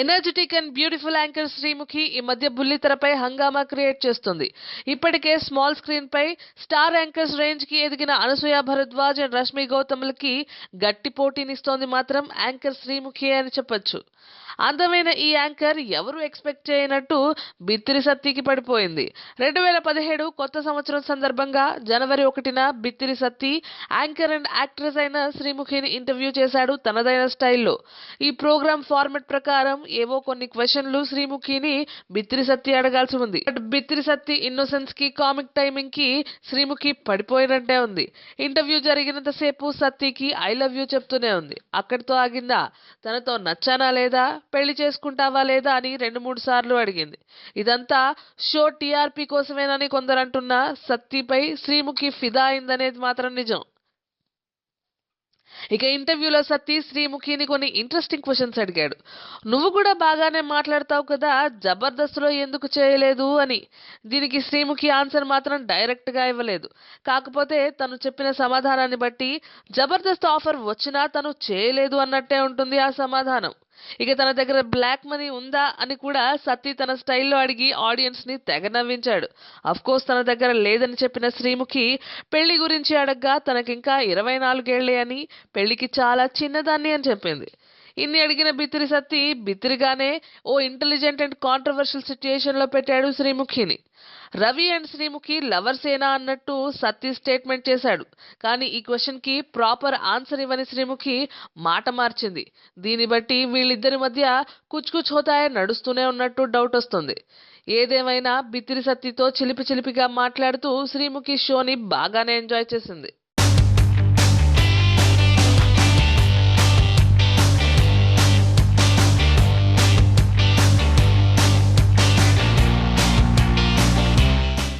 Energetic and beautiful anchor Srimukhi ఈ మధ్య బుల్లితెరపై హంగామా క్రియేట్ చేస్తుంది. ఇప్పటికే స్మాల్ స్క్రీన్ పై స్టార్ యాంకర్స్ రేంజ్కి ఎదిగిన అనసూయ భరద్వాజ్ అండ్ రష్మి గౌతమ్లకి గట్టి పోటీనిస్తోంది మాత్రం యాంకర్ శ్రీముఖి అని చెప్పొచ్చు. అందమైన ఈ యాంకర్ ఎవరు ఎక్స్పెక్ట్ చేయనట్టు బిత్తిరి సత్తికి పడిపోయింది. రెండు వేల పదిహేడు కొత్త సంవత్సరం సందర్భంగా జనవరి ఒకటిన Bithiri Sathi anchor and actress అయిన శ్రీముఖిని ఇంటర్వ్యూ చేశాడు తనదైన స్టైల్లో. ఈ ప్రోగ్రామ్ ఫార్మెట్ ప్రకారం ఏవో కొన్ని క్వశ్చన్లు శ్రీముఖిని బిత్తిరి సత్తి అడగాల్సి ఉంది. బట్ బిత్తిరి సత్తి ఇన్నోసెన్స్కి కామిక్ టైమింగ్కి శ్రీముఖి పడిపోయినట్టే ఉంది. ఇంటర్వ్యూ జరిగినంతసేపు సత్తికి ఐ లవ్ యూ చెప్తూనే ఉంది. అక్కడితో ఆగిందా? తనతో నచ్చానా లేదా? పెళ్ళి చేసుకుంటావా లేదా అని రెండు మూడు సార్లు అడిగింది. ఇదంతా షో టీఆర్పీ కోసమేనని కొందరు అంటున్న సత్తిపై శ్రీముఖి ఫిదా అయిందనేది మాత్రం నిజం. ఇక ఇంటర్వ్యూలో సత్తి శ్రీముఖిని కొన్ని ఇంట్రెస్టింగ్ క్వశ్చన్స్ అడిగాడు. నువ్వు కూడా బాగానే మాట్లాడతావు కదా జబర్దస్త్లో ఎందుకు చేయలేదు అని. దీనికి శ్రీముఖి ఆన్సర్ మాత్రం డైరెక్ట్గా ఇవ్వలేదు. కాకపోతే తను చెప్పిన సమాధానాన్ని బట్టి జబర్దస్త్ ఆఫర్ వచ్చినా తను చేయలేదు అన్నట్టే ఉంటుంది ఆ సమాధానం. ఇక తన దగ్గర బ్లాక్ మనీ ఉందా అని కూడా సత్తి తన స్టైల్లో అడిగి ఆడియన్స్ని తెగ నవ్వించాడు. కోర్స్ తన దగ్గర లేదని చెప్పిన శ్రీముఖి పెళ్ళి గురించి అడగ్గా తనకింకా ఇరవై నాలుగేళ్ళే అని పెళ్ళికి చాలా చిన్నదాన్ని అని చెప్పింది. ఇన్ని అడిగిన బిత్తిరి సత్తి బిత్తిరిగానే ఓ ఇంటెలిజెంట్ అండ్ కాంట్రవర్షియల్ సిచ్యుయేషన్లో పెట్టాడు శ్రీముఖిని. రవి అండ్ శ్రీముఖి లవర్సేనా అన్నట్టు సత్తి స్టేట్మెంట్ చేశాడు. కానీ ఈ క్వశ్చన్కి ప్రాపర్ ఆన్సర్ ఇవ్వని శ్రీముఖి మాట మార్చింది. దీన్ని బట్టి వీళ్ళిద్దరి మధ్య కుచ్ కుచ్ హోతాయే నడుస్తూనే ఉన్నట్టు డౌట్ వస్తుంది. ఏదేమైనా బిత్తిరి సత్తితో చిలిపి చిలిపిగా మాట్లాడుతూ శ్రీముఖి షోని బాగానే ఎంజాయ్ చేసింది.